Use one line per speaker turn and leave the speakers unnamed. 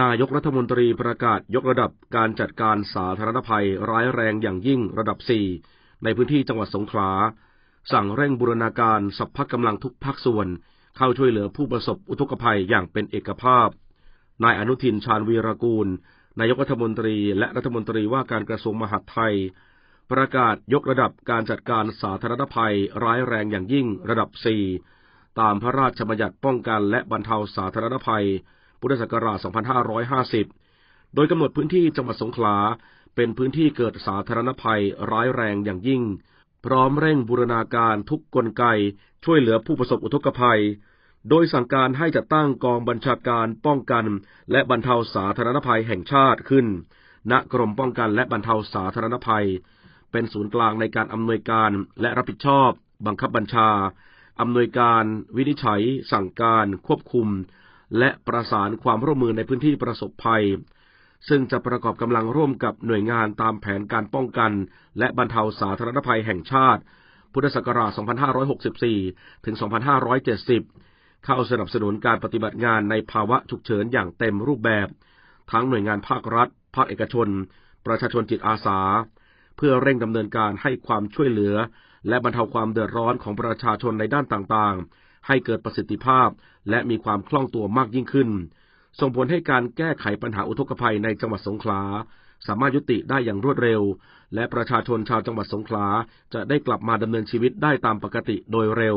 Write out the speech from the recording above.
นายกรัฐมนตรีประกาศยกระดับการจัดการสาธารณภัยร้ายแรงอย่างยิ่งระดับ 4 ในพื้นที่จังหวัดสงขลา สั่งเร่งบูรณาการสัพพะกำลังทุกภาคส่วน เข้าช่วยเหลือผู้ประสบอุทกภัยอย่างเป็นเอกภาพ นายอนุทินชาญวีรกูล นายกรัฐมนตรีและรัฐมนตรีว่าการกระทรวงมหาดไทย ประกาศยกระดับการจัดการสาธารณภัยร้ายแรงอย่างยิ่งระดับ 4 ตามพระราชบัญญัติป้องกันและบรรเทาสาธารณภัย พุทธศักราช 2550 โดยกำหนดพื้นที่จังหวัดสงขลา เป็นพื้นที่เกิดสาธารณภัยร้ายแรงอย่างยิ่ง พร้อมเร่งบูรณาการทุกกลไก ช่วยเหลือผู้ประสบอุทกภัย โดยสั่งการให้จัดตั้งกองบัญชาการป้องกัน และบรรเทาสาธารณภัยแห่งชาติขึ้น ณ กรมป้องกันและบรรเทาสาธารณภัย เป็นศูนย์กลางในการอำนวยการและรับผิดชอบ บังคับบัญชาอำนวยการ วินิจฉัย สั่งการ ควบคุม และประสานความร่วมมือในพื้นที่ประสบภัย ซึ่งจะประกอบกำลังร่วมกับหน่วยงานตามแผนการป้องกัน และบรรเทาสาธารณภัยแห่งชาติ พุทธศักราช 2564 ถึง 2570 เข้าสนับสนุนการปฏิบัติงานในภาวะฉุกเฉินอย่างเต็มรูปแบบ ทั้งหน่วยงานภาครัฐ ภาคเอกชน ประชาชนจิตอาสา เพื่อเร่งดำเนินการให้ความช่วยเหลือ และบรรเทาความเดือดร้อนของประชาชนในด้านต่างๆ ให้เกิดประสิทธิภาพ และมีความคล่องตัวมากยิ่งขึ้น ส่งผลให้การแก้ไขปัญหาอุทกภัยในจังหวัดสงขลาสามารถยุติได้อย่างรวดเร็ว และประชาชนชาวจังหวัดสงขลาจะได้กลับมาดำเนินชีวิตได้ตามปกติโดยเร็ว